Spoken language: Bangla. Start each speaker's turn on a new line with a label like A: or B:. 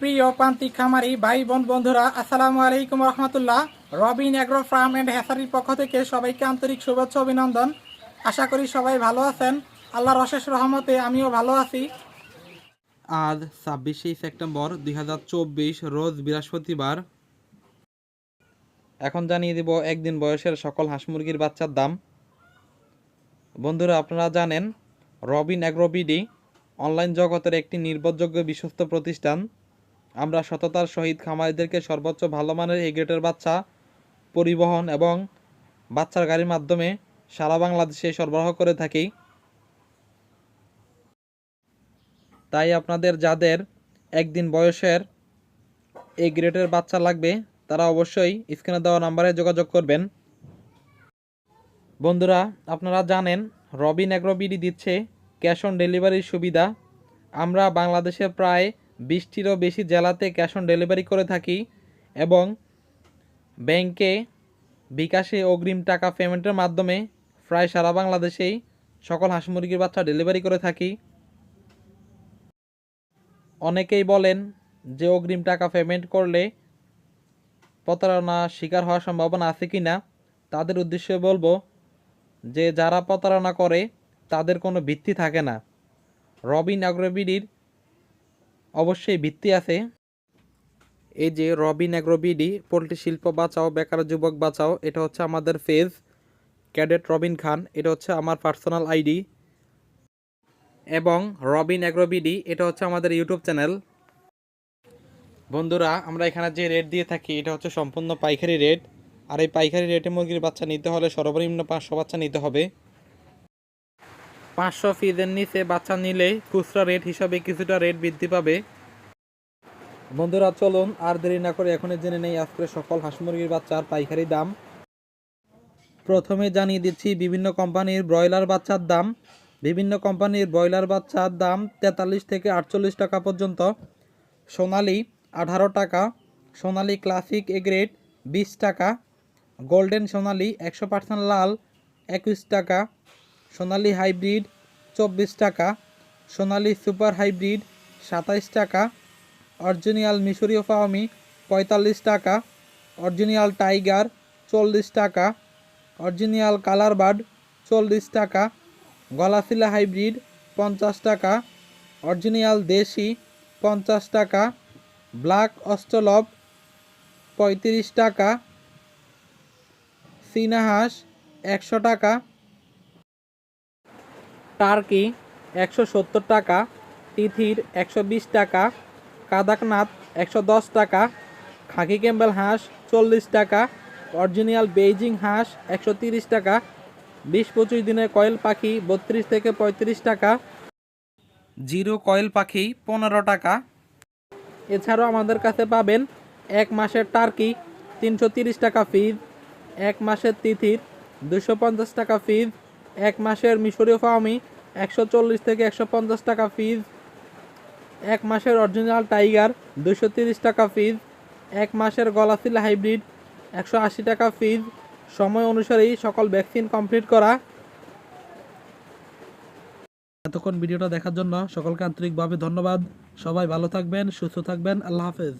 A: প্রিয় প্রান্তিক খামারি ভাই, বোন, বন্ধুরা, আসসালামু আলাইকুম রহমতুল্লাহ। রবিন অ্যাগ্রো ফার্ম অ্যান্ড হ্যাসারির পক্ষ থেকে সবাইকে আন্তরিক শুভেচ্ছা অভিনন্দন। আশা করি সবাই ভালো আছেন। আল্লাহর অশেষ রহমতে আমিও ভালো আছি।
B: আজ ছাব্বিশে সেপ্টেম্বর দুই হাজার চব্বিশ, রোজ বৃহস্পতিবার। এখন জানিয়ে দিব একদিন বয়সের সকল হাঁস মুরগির বাচ্চার দাম। বন্ধুরা, আপনারা জানেন, রবিন অ্যাগ্রোবিডি অনলাইন জগতের একটি নির্ভরযোগ্য বিশ্বস্ত প্রতিষ্ঠান। আমরা সততার সহিত খামারিদেরকে সর্বোচ্চ ভালো মানের গ্রেটের বাচ্চা পরিবহন এবং বাচ্চার গাড়ির মাধ্যমে সারা বাংলাদেশে সরবরাহ করে থাকি। তাই আপনাদের যাদের একদিন বয়সের এই গ্রেডের বাচ্চা লাগবে, তারা অবশ্যই স্ক্রিনে দেওয়া নাম্বারে যোগাযোগ করবেন। বন্ধুরা, আপনারা জানেন রবিন অ্যাগ্রোবিডি দিচ্ছে ক্যাশ অন ডেলিভারির সুবিধা। আমরা বাংলাদেশের প্রায় বিশটিরও বেশি জেলাতে ক্যাশ অন ডেলিভারি করে থাকি এবং ব্যাংকে বিকাশে অগ্রিম টাকা পেমেন্টের মাধ্যমে প্রায় সারা বাংলাদেশেই সকল হাঁস মুরগির বাচ্চা ডেলিভারি করে থাকি। অনেকেই বলেন যে অগ্রিম টাকা পেমেন্ট করলে প্রতারণা শিকার হওয়ার সম্ভাবনা আছে কি না তাদের উদ্দেশ্যে বলব যে যারা প্রতারণা করে, তাদের কোনো ভিত্তি থাকে না। রবিন অ্যাগ্রোবিডির অবশ্যই ভিত্তি আছে। এই যে রবিন অ্যাগ্রোবিডি পোলট্রি শিল্প বাঁচাও, বেকার যুবক বাঁচাও, এটা হচ্ছে আমাদের ফেজ। ক্যাডেট রবিন খান, এটা হচ্ছে আমার পার্সোনাল আইডি। এবং রবিন অ্যাগ্রোবিডি এটা হচ্ছে আমাদের ইউটিউব চ্যানেল। বন্ধুরা, আমরা এখানে যে রেট দিয়ে থাকি, এটা হচ্ছে সম্পূর্ণ পাইকারি রেট। আর এই পাইকারি রেটে মুরগির বাচ্চা নিতে হলে সর্বনিম্ন পাঁচশো বাচ্চা নিতে হবে। পাঁচশো ফিজের নিচে বাচ্চা নিলে খুচরা রেট হিসাবে কিছুটা রেট বৃদ্ধি পাবে। বন্ধুরা, চলুন আর দেরি না করে এখনই জেনে নেই আজকে সকল হাঁস মুরগির বাচ্চার পাইকারি দাম। প্রথমে জানিয়ে দিচ্ছি, বিভিন্ন কোম্পানির ব্রয়লার বাচ্চার দাম। বিভিন্ন কোম্পানির ব্রয়লার বাচ্চার দাম তেতাল্লিশ থেকে আটচল্লিশ টাকা পর্যন্ত। সোনালি আঠারো টাকা, সোনালি ক্লাসিক এ গ্রেড বিশ টাকা, গোল্ডেন সোনালি একশো পার্সেন্ট লাল একুশ টাকা, সোনালি হাইব্রিড চব্বিশ টাকা, সোনালি সুপার হাইব্রিড সাতাইশ টাকা, অরিজিনাল মিশরীয় ফাওমি পঁয়তাল্লিশ টাকা, অরিজিনাল টাইগার চল্লিশ টাকা, অরিজিনাল কালার বার্ড চল্লিশ টাকা, গলাশিলা হাইব্রিড পঞ্চাশ টাকা, অরিজিনাল দেশি পঞ্চাশ টাকা, ব্ল্যাক অস্টলব পঁয়ত্রিশ টাকা, চীনা হাঁস একশো টাকা টার্কি একশো সত্তর টাকা, তিথির একশো বিশ টাকা, কাদাকনাথ একশো দশ টাকা, খাকি ক্যাম্বেল হাঁস চল্লিশ টাকা, অরিজিনাল বেইজিং হাঁস একশো তিরিশ টাকা, বিশ পঁচিশ দিনের কয়েল পাখি বত্রিশ থেকে পঁয়ত্রিশ টাকা, জিরো কয়েল পাখি পনেরো টাকা। এছাড়াও আমাদের কাছে পাবেন এক মাসের টার্কি তিনশো তিরিশ টাকা ফিজ এক মাসের তিথির দুশো পঞ্চাশ টাকা ফিজ এক মাসের মিশরীয় ফার্মি একশো চল্লিশ থেকে একশো পঞ্চাশ টাকা ফিজ। এক মাসের অরিজিনাল টাইগার দুশো তিরিশ টাকা ফিজ। এক মাসের গলাশিল হাইব্রিড, একশো আশি টাকা ফিজ। সময় অনুসারেই সকল ভ্যাকসিন কমপ্লিট করা। এতক্ষণ ভিডিওটা দেখার জন্য সকলকে আন্তরিকভাবে ধন্যবাদ। সবাই ভালো থাকবেন, সুস্থ থাকবেন। আল্লাহ হাফেজ।